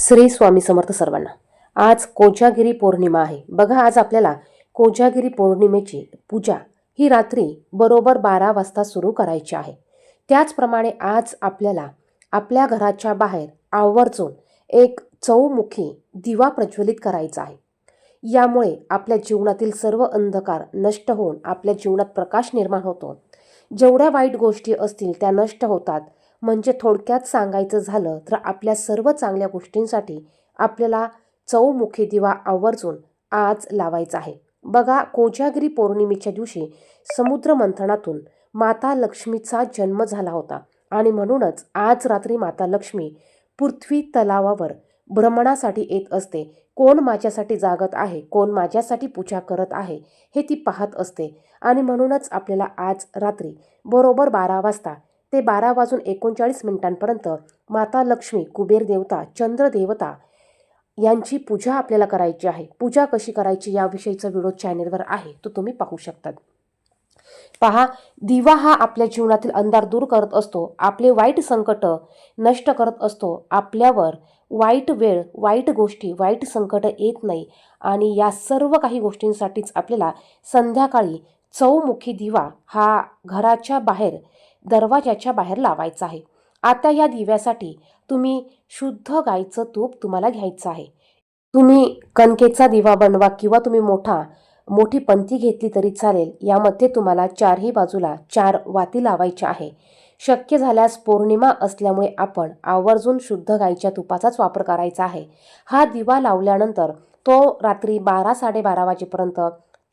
श्री स्वामी समर्थ सर्वांना. आज कोजागिरी पौर्णिमा आहे. बघा आज आपल्याला कोजागिरी पौर्णिमेची पूजा ही रात्री बरोबर बारा वाजता सुरू करायची आहे. त्याचप्रमाणे आज आपल्याला आपल्या घराच्या बाहेर आवर्जून एक चौमुखी दिवा प्रज्वलित करायचा आहे. यामुळे आपल्या जीवनातील सर्व अंधकार नष्ट होऊन आपल्या जीवनात प्रकाश निर्माण होतो. जेवढ्या वाईट गोष्टी असतील त्या नष्ट होतात. म्हणजे थोडक्यात सांगायचं झालं तर आपल्या सर्व चांगल्या गोष्टींसाठी आपल्याला चौमुखी दिवा आवर्जून आज लावायचा आहे. बघा कोजागिरी पौर्णिमेच्या दिवशी समुद्र मंथनातून माता लक्ष्मीचा जन्म झाला होता आणि म्हणूनच आज रात्री माता लक्ष्मी पृथ्वी तलावावर भ्रमणासाठी येत असते. कोण माझ्यासाठी जागत आहे? कोण माझ्यासाठी पूजा करत आहे? हे ती पाहत असते आणि म्हणूनच आपल्याला आज रात्री बरोबर बारा वाजता ते बारा वाजून एकोणचाळीस मिनिटांपर्यंत माता लक्ष्मी कुबेर देवता चंद्र देवता यांची पूजा आपल्याला करायची आहे. पूजा कशी करायची याविषयीचा व्हिडिओ चॅनेलवर आहे तो तुम्ही पाहू शकतात. पहा दिवा हा आपल्या जीवनातील अंधार दूर करत असतो आपले वाईट संकट नष्ट करत असतो आपल्यावर वाईट वेळ वाईट गोष्टी वाईट संकट येत नाही आणि या सर्व काही गोष्टींसाठीच आपल्याला संध्याकाळी चौमुखी दिवा हा घराच्या बाहेर दरवाजाच्या बाहेर लावायचा आहे. आता या दिव्यासाठी तुम्ही शुद्ध गाईचं तूप तुम्हाला घ्यायचं आहे. तुम्ही कणकेचा दिवा बनवा किंवा तुम्ही मोठा मोठी पंथी घेतली तरी चालेल. यामध्ये तुम्हाला चारही बाजूला चार वाती लावायच्या आहे. शक्य झाल्यास पौर्णिमा असल्यामुळे आपण आवर्जून शुद्ध गाईच्या तुपाचाच वापर करायचा आहे. हा दिवा लावल्यानंतर तो रात्री बारा साडेबारा वाजेपर्यंत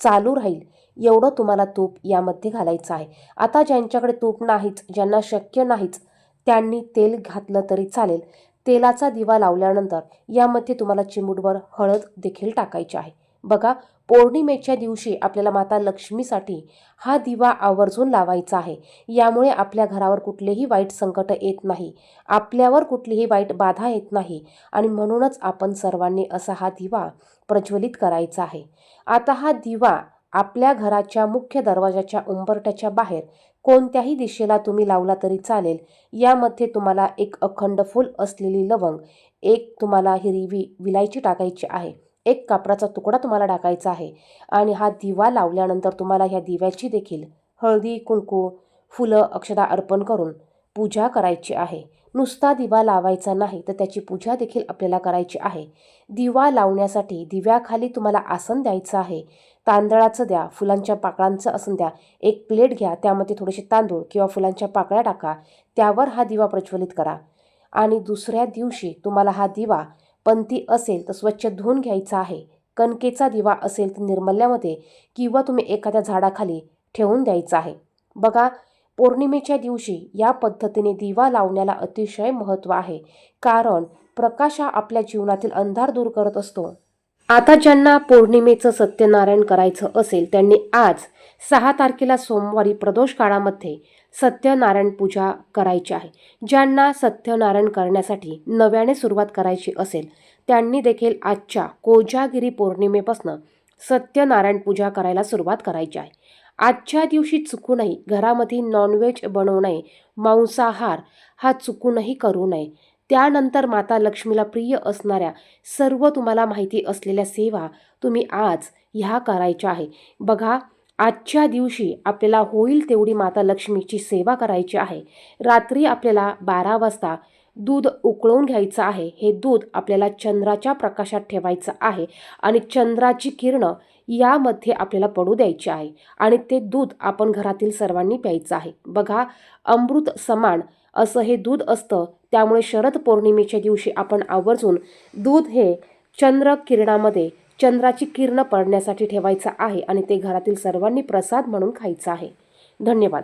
चालू राहील. एवढं तुम्हाला तूप यामध्ये घालायचं आहे. आता ज्यांच्याकडे तूप नाहीच ज्यांना शक्य नाहीच त्यांनी तेल घातलं तरी चालेल. तेलाचा दिवा लावल्यानंतर यामध्ये तुम्हाला चिमूटभर हळद देखील टाकायची आहे. बघा पौर्णिमेच्या दिवशी आपल्याला माता लक्ष्मीसाठी हा दिवा आवर्जून लावायचा आहे. यामुळे आपल्या घरावर कुठलेही वाईट संकट येत नाही. आपल्यावर कुठलीही वाईट बाधा येत नाही. आणि म्हणूनच आपण सर्वांनी असा हा दिवा प्रज्वलित करायचा आहे. आता हा दिवा आपल्या घराच्या मुख्य दरवाजाच्या उंबरट्याच्या बाहेर कोणत्याही दिशेला तुम्ही लावला तरी चालेल. यामध्ये तुम्हाला एक अखंड फूल असलेली लवंग एक तुम्हाला हिरवी विलायची टाकायची आहे. एक कापडाचा तुकडा तुम्हाला टाकायचा आहे. आणि हा दिवा लावल्यानंतर तुम्हाला ह्या दिव्याची देखील हळदी कुंकू फुलं अक्षदा अर्पण करून पूजा करायची आहे. नुसता दिवा लावायचा नाही तर त्याची पूजा देखील आपल्याला करायची आहे. दिवा लावण्यासाठी दिव्याखाली तुम्हाला आसन द्यायचं आहे. तांदळाचं द्या फुलांच्या पाकळांचं आसन द्या. एक प्लेट घ्या त्यामध्ये थोडेसे तांदूळ किंवा फुलांच्या पाकळ्या टाका. त्यावर हा दिवा प्रज्वलित करा. आणि दुसऱ्या दिवशी तुम्हाला हा दिवा पंथी असेल तर स्वच्छ धुवून घ्यायचा आहे. कणकेचा दिवा असेल तर निर्मल्यामध्ये किंवा तुम्ही एखाद्या झाडाखाली ठेवून द्यायचा आहे. बघा पौर्णिमेच्या दिवशी या पद्धतीने दिवा लावण्याला अतिशय महत्त्व आहे. कारण प्रकाश हा आपल्या जीवनातील अंधार दूर करत असतो. आता ज्यांना पौर्णिमेचं सत्यनारायण करायचं असेल त्यांनी आज सहा तारखेला सोमवारी प्रदोष काळामध्ये सत्यनारायण पूजा करायची आहे. ज्यांना सत्यनारायण करण्यासाठी नव्याने सुरुवात करायची असेल त्यांनी देखील आजच्या कोजागिरी पौर्णिमेपासून सत्यनारायण पूजा करायला सुरुवात करायची आहे. आजच्या दिवशी चुकूनही घरामध्ये नॉनव्हेज बनवू नये मांसाहार हा चुकूनही करू नये. त्यानंतर माता लक्ष्मीला प्रिय असणाऱ्या सर्व तुम्हाला माहिती असलेल्या सेवा तुम्ही आज ह्या करायच्या आहे. बघा आजच्या दिवशी आपल्याला होईल तेवढी माता लक्ष्मीची सेवा करायची आहे. रात्री आपल्याला बारा वाजता दूध उकळून घ्यायचं आहे. हे दूध आपल्याला चंद्राच्या प्रकाशात ठेवायचं आहे आणि चंद्राची किरणं यामध्ये आपल्याला पडू द्यायची आहे आणि ते दूध आपण घरातील सर्वांनी प्यायचं आहे. बघा अमृत समान असं हे दूध असतं त्यामुळे शरद पौर्णिमेच्या दिवशी आपण आवर्जून दूध हे चंद्र किरणामध्ये चंद्राची किरणं पडण्यासाठी ठेवायचं आहे आणि ते घरातील सर्वांनी प्रसाद म्हणून खायचं आहे. धन्यवाद.